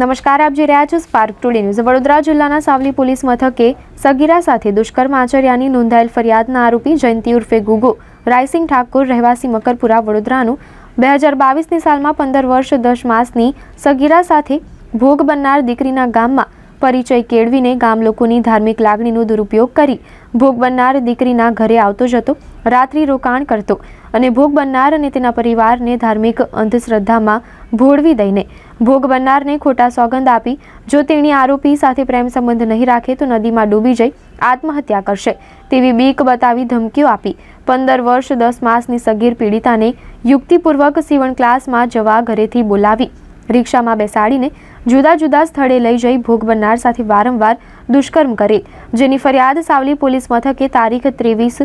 નમસ્કાર, આપ જોઈ રહ્યા છો સ્પાર્ક ટુડે ન્યૂઝ વડોદરા જિલ્લાના સાવલી પોલીસ મથકે સગીરા સાથે દુષ્કર્મ આચર્યાની નોંધાયેલ ફરિયાદના આરોપી જયંતિ ઉર્ફે ગુગો રાયસિંગ ઠાકોર, રહેવાસી મકરપુરા, વડોદરાનું. બે હજાર બાવીસની સાલમાં પંદર વર્ષ દસ માસની સગીરા સાથે ભોગ બનનાર દીકરીના ગામમાં પરિચય કેળવીને ગામ લોકોની ધાર્મિક લાગણીનો દુરુપયોગ કરી. ભોગ બનનાર દીકરીના ઘરે આવતો જતો રાત્રિ રોકાણ કરતો અને ભોગ બનનાર અને તેના પરિવારને ધાર્મિક અંધશ્રદ્ધામાં ભોળવી દઈને. ભોગ બનનારને ખોટા સોગંદ આપી, જો તેણી આરોપી સાથે પ્રેમ સંબંધ નહીં રાખે તો નદીમાં ડૂબી જઈ આત્મહત્યા કરશે તેવી બીક બતાવી ધમકીઓ આપી. પંદર વર્ષ દસ માસની સગીર પીડિતાને યુક્તિપૂર્વક સીવણ ક્લાસમાં જવા ઘરેથી બોલાવી. રિક્ષામાં બેસાડીને જુદા જુદા સ્થળે લઈ જઈ ભોગ બનનાર સાથે વારંવાર દુષ્કર્મ કરેલ જેની ફરિયાદ સાવલી પોલીસ મથકે તારીખ ત્રેવીસ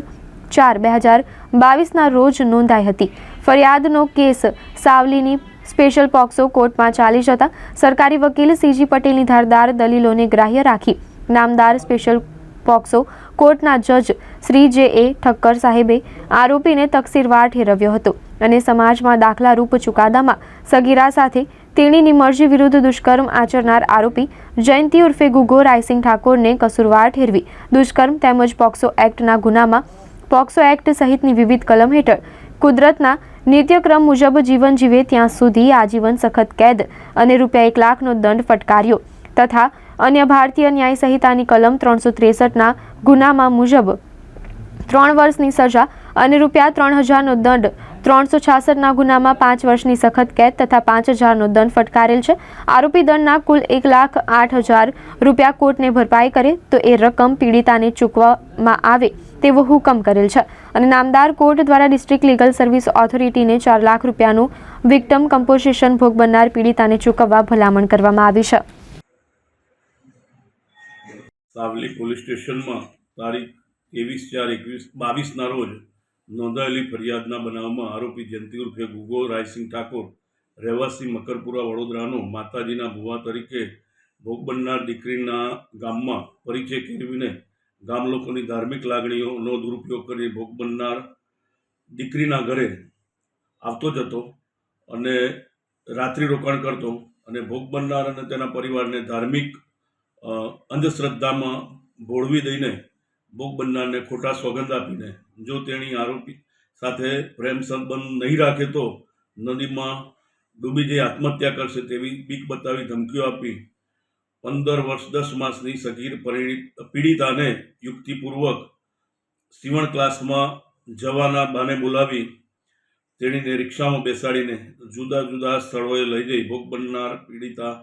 ચાર બે હજાર બાવીસના રોજ નોંધાઈ હતી. ફરિયાદનો કેસ સાવલીની સ્પેશિયલ પોક્સો કોર્ટમાં ચાલી જતા સરકારી વકીલ સીજી પટેલની ધારદાર દલીલોને ગ્રાહ્ય રાખી નામદાર સ્પેશિયલ પોક્સો કોર્ટના જજ શ્રી જે એ ઠક્કર સાહેબે આરોપીને તકસીરવાર ઠેરવ્યો હતો અને સમાજમાં દાખલારૂપ ચુકાદામાં સગીરા સાથે તેણીની મરજી વિરુદ્ધ દુષ્કર્મ આચરનાર આરોપી જયંતિ ઉર્ફે ગુગો રાયસિંગ ઠાકોરને કસૂરવાર ઠેરવી. દુષ્કર્મ તેમજ પોક્સો એક્ટના ગુનામાં પોક્સો એક્ટ સહિતની વિવિધ કલમ હેઠળ કુદરતના નિત્યક્રમ મુજબ જીવન જીવે ત્યાં સુધી આજીવન સખત કેદ અને રૂપિયા એક લાખનો દંડ ફટકાર્યો તથા અન્ય ભારતીય ન્યાય સંહિતાની કલમ ત્રણસો ત્રેસઠના ગુનામાં મુજબ ત્રણ વર્ષની સજા અને રૂપિયા ત્રણ હજારનો દંડ ત્રણસો છાસઠના ગુનામાં પાંચ વર્ષની સખત કેદ તથા પાંચ હજારનો દંડ ફટકારેલ છે. આરોપી દંડના કુલ એક લાખ આઠ હજાર રૂપિયા કોર્ટને ભરપાઈ કરે તો એ રકમ પીડિતાને ચૂકવવામાં આવે તેવો હુકમ કરેલ છે. અને નામદાર કોર્ટ દ્વારા ડિસ્ટ્રિક્ટ લીગલ સર્વિસ ઓથોરિટીને ચાર લાખ રૂપિયાનું વિક્ટમ કમ્પોઝિશન ભોગ બનનાર પીડિતાને ચૂકવવા ભલામણ કરવામાં આવી છે. સાવલી પોલીસ સ્ટેશનમાં તારીખ ચાર એકવીસ બાવીસના રોજ નોંધાયેલી ફરિયાદના બનાવમાં આરોપી જયંતિ ઉર્ફે ગુગો, રાયસિંહ ઠાકોર, રહેવાસી મકરપુરા, વડોદરાનો માતાજીના ભુવા તરીકે ભોગ બનનાર દીકરીના ગામમાં પરિચય કેળવીને ગામ લોકોની ધાર્મિક લાગણીઓનો દુરુપયોગ કરી ભોગ બનનાર દીકરીના ઘરે આવતો જતો અને રાત્રિ રોકાણ કરતો અને ભોગ બનનાર અને તેના પરિવારને ધાર્મિક અંધશ્રદ્ધામાં ભોળવી દઈને ભોગ બનનારને ખોટા સોગંદ આપીને જો તેણી આરોપી સાથે પ્રેમ સંબંધ નહીં રાખે તો નદીમાં ડૂબી જઈ આત્મહત્યા કરશે તેવી બીક બતાવી ધમકીઓ આપી. પંદર વર્ષ દસ માસની સગીર પીડિતાને યુક્તિપૂર્વક સીવણ ક્લાસમાં જવાના બાને બોલાવી તેણીને રિક્ષામાં બેસાડીને જુદા જુદા સ્થળોએ લઈ જઈ ભોગ બનનાર પીડિતા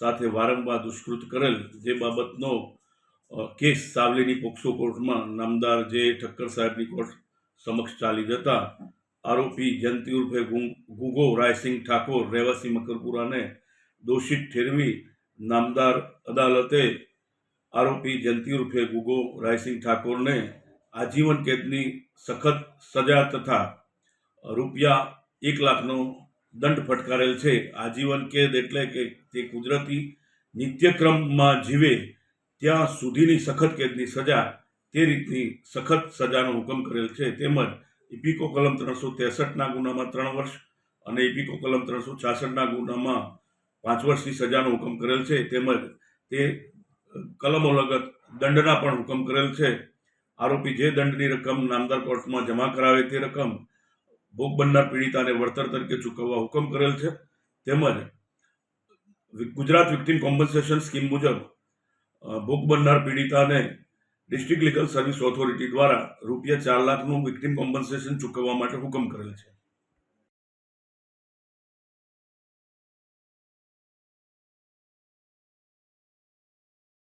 સાથે વારંવાર દુષ્કૃત કરેલ જે બાબતનો કેસ સાવલીની પોક્સો કોર્ટમાં નામદાર જે ઠક્કર સાહેબની કોર્ટ સમક્ષ ચાલી જતા આરોપી જયંતિ ઉર્ફે ગુગો રાયસિંહ ઠાકોર રહેવાસી મકરપુરાને દોષિત ઠેરવી નામદાર અદાલતે આરોપી જયંતિ ઉર્ફે ગુગો રાયસિંહ ઠાકોરને આજીવન કેદની સખત સજા તથા રૂપિયા એક લાખનો દંડ ફટકારેલ છે. આજીવન કેદ એટલે કે તે કુદરતી નિત્યક્રમમાં જીવે ત્યાં સુધીની સખત કેદની સજા તે રીતની સખત સજાનો હુકમ કરેલ છે. તેમજ ઇપિકો કલમ ત્રણસો ત્રેસઠના ગુનામાં ત્રણ વર્ષ અને ઇપિકો કલમ ત્રણસો છાસઠના ગુનામાં પાંચ વર્ષની સજાનો હુકમ કરેલ છે. તેમજ તે કલમો લગત દંડના પણ હુકમ કરેલ છે. આરોપી જે દંડની રકમ નામદાર કોર્ટમાં જમા કરાવે તે રકમ ભોગ બનનાર પીડિતાને વળતર તરીકે ચૂકવવા હુકમ કરેલ છે. તેમજ ગુજરાત વિક્ટિમ કોમ્પન્સેશન સ્કીમ મુજબ ભોગ બનનાર પીડિતાને ડિસ્ટ્રિક્ટ લીગલ સર્વિસ ઓથોરિટી દ્વારા રૂપિયા ચાર લાખનું વિક્ટિમ કોમ્પન્સેશન ચૂકવવા માટે હુકમ કરેલ છે.